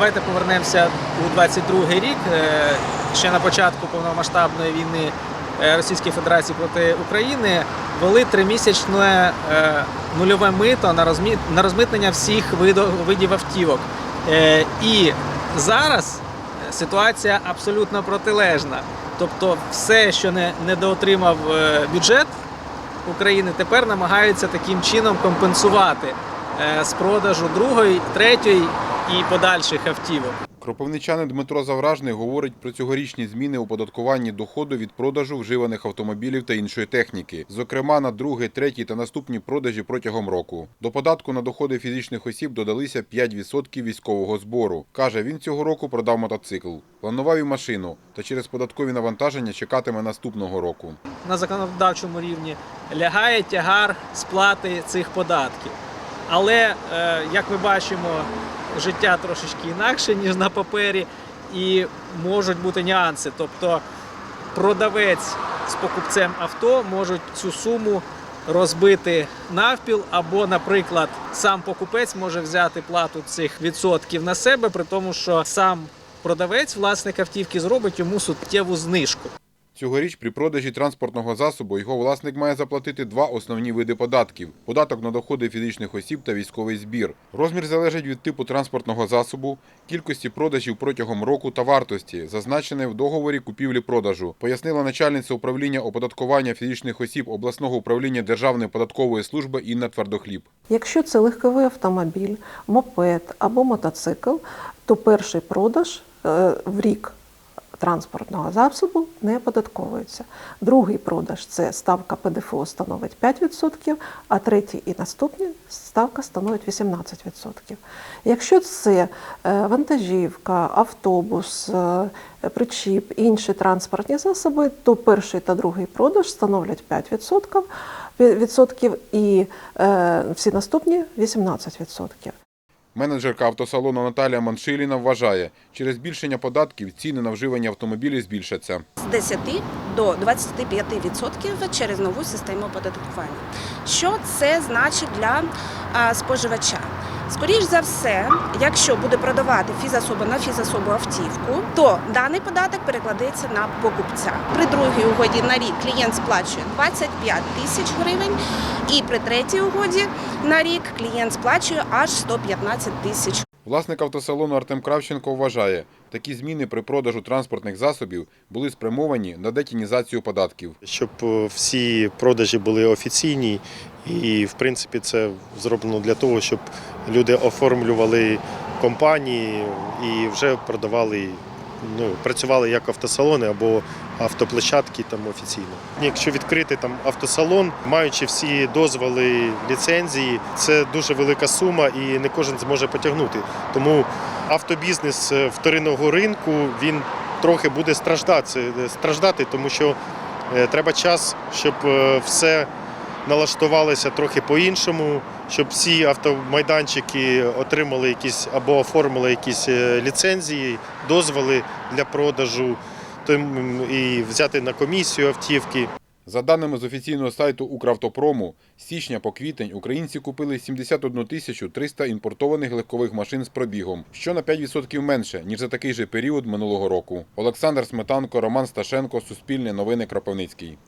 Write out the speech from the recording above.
Давайте повернемося у 22 рік. Е, Ще на початку повномасштабної війни е, Російської Федерації проти України ввели тримісячне е, нульове мито на розмитнення всіх видів автівок. І зараз ситуація абсолютно протилежна. Тобто, все, що не недоотримав бюджет України, тепер намагаються таким чином компенсувати з продажу другої, третьої і подальших автівок. Кропивничанин Дмитро Завражний говорить про цьогорічні зміни у податкуванні доходу від продажу вживаних автомобілів та іншої техніки, зокрема на другий, третій та наступні продажі протягом року. До податку на доходи фізичних осіб додалися 5% військового збору. Каже, він цього року продав мотоцикл, планував і машину, та через податкові навантаження чекатиме наступного року. на законодавчому рівні лягає тягар сплати цих податків. Але, е, як ми бачимо, життя трошечки інакше, ніж на папері, і можуть бути нюанси. Тобто продавець з покупцем авто можуть цю суму розбити навпіл, або, наприклад, сам покупець може взяти плату цих відсотків на себе, при тому, що сам продавець, власник автівки, зробить йому суттєву знижку. Цьогоріч при продажі транспортного засобу його власник має заплатити два основні види податків: податок на доходи фізичних осіб та військовий збір. Розмір залежить від типу транспортного засобу, кількості продажів протягом року та вартості, зазначеної в договорі купівлі-продажу, пояснила начальниця управління оподаткування фізичних осіб обласного управління Державної податкової служби Інна Твердохліб. Якщо це легковий автомобіль, мопед або мотоцикл, то перший продаж е, в рік транспортного засобу не оподатковується. Другий продаж це ставка ПДФО становить 5%, а третій і наступні ставка становить 18%. Якщо це е, вантажівка, автобус, е, причіп, інші транспортні засоби, то перший та другий продаж становлять 5% відсотків і е, всі наступні 18%. Менеджерка автосалону Наталія Маншиліна вважає, через збільшення податків ціни на вживані автомобілі збільшаться. з 10 до 25% через нову систему оподаткування. Що це значить для споживача? Скоріш за все, якщо буде продавати фізособа на фізособу автівку, то даний податок перекладеться на покупця. При другій угоді на рік клієнт сплачує 25 тисяч гривень, і при третій угоді на рік клієнт сплачує аж 115 тисяч Власник автосалону Артем Кравченко вважає, такі зміни при продажу транспортних засобів були спрямовані на детінізацію податків. щоб е, всі продажі були офіційні, і в принципі це зроблено для того, щоб люди оформлювали компанії і вже продавали, ну працювали як автосалони або автоплощадки там офіційно. Якщо відкрити там автосалон, маючи всі дозволи, ліцензії, це дуже велика сума і не кожен зможе потягнути. Тому автобізнес е, вторинного ринку він трохи буде страждати, страждати тому що Е, Треба час, щоб е, все налаштувалося трохи по-іншому, щоб всі автомайданчики отримали якісь або оформили якісь е, ліцензії, дозволи для продажу, то і взяти на комісію автівки. За даними з офіційного сайту Укравтопрому, з січня по квітень українці купили 71 тисячу 300 імпортованих легкових машин з пробігом, що на 5% менше, ніж за такий же період минулого року. Олександр Сметанко, Роман Сташенко, Суспільне новини Кропивницький.